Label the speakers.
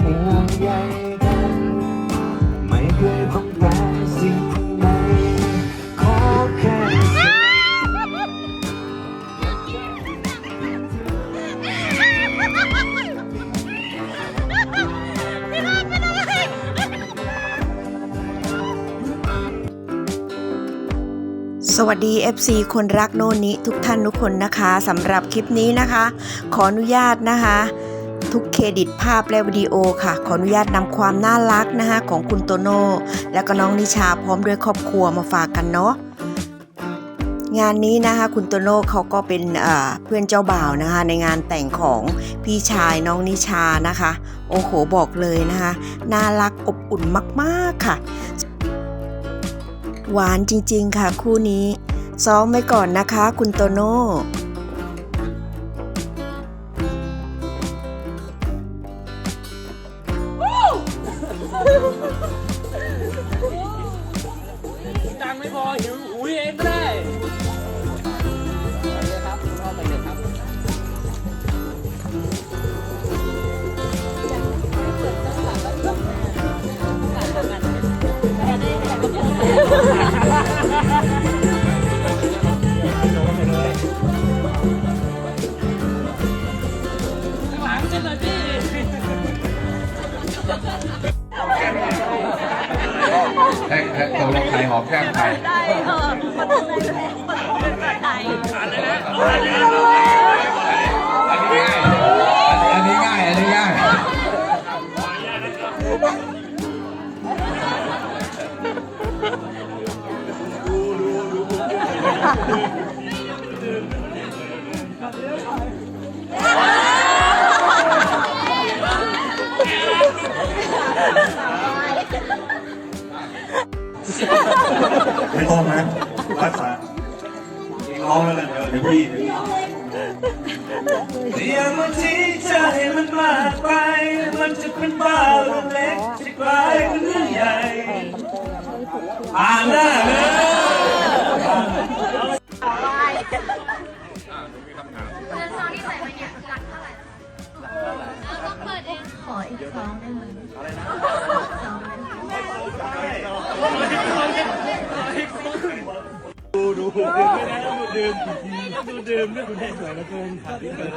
Speaker 1: ให้ห่วงใยกัน ไม่เคยต้องการสิ่งใดขอแค่สิ่ง
Speaker 2: สวัสดี FC คนรักโนนิทุกท่านทุกคนนะคะสำหรับคลิปนี้นะคะ ขออนุญาตนะคะ ทุกเครดิตภาพและวิดีโอค่ะ ขออนุญาตนำความน่ารักนะคะของคุณโตโน่และก็น้องนิชาพร้อมด้วยครอบครัวมาฝากกันเนาะงานนี้นะคะคุณโตโน่เขาก็เป็นเอ่อเพื่อนเจ้าบ่าวนะคะในงานแต่งของพี่ชายน้องนิชานะคะ โอ้โหบอกเลยนะคะน่ารักอบอุ่นมากๆค่ะ หวานจริงๆค่ะคู่นี้ ซ้อมไว้ก่อนนะคะคุณโตโน่ั
Speaker 3: งไม่พอหิวหุยเองก็ได้ครับพ่อไปเลยครับข้างหลังเช่นเลยพี่
Speaker 4: แท็กแท็กตกลงใครหอมแก้มใครอันนี้ง่ายอันนี้ง่ายอันนี้ง่าย
Speaker 5: ไม่ต้องนะรักษาเองร้องแล้วกันเดี๋ยวพี่
Speaker 1: อย่ามาทิ้งใจมันมากไป มันจะเป็นบ้าเรื่องเล็กจะกลายเป็นเรื่องใหญ่อ่านหน้าเลย
Speaker 6: ขออีกซองได้ไหม
Speaker 5: ดูดื่มดูดื่มเรื่องคุณแม่สวยเหลือเกินขาดที่เกิน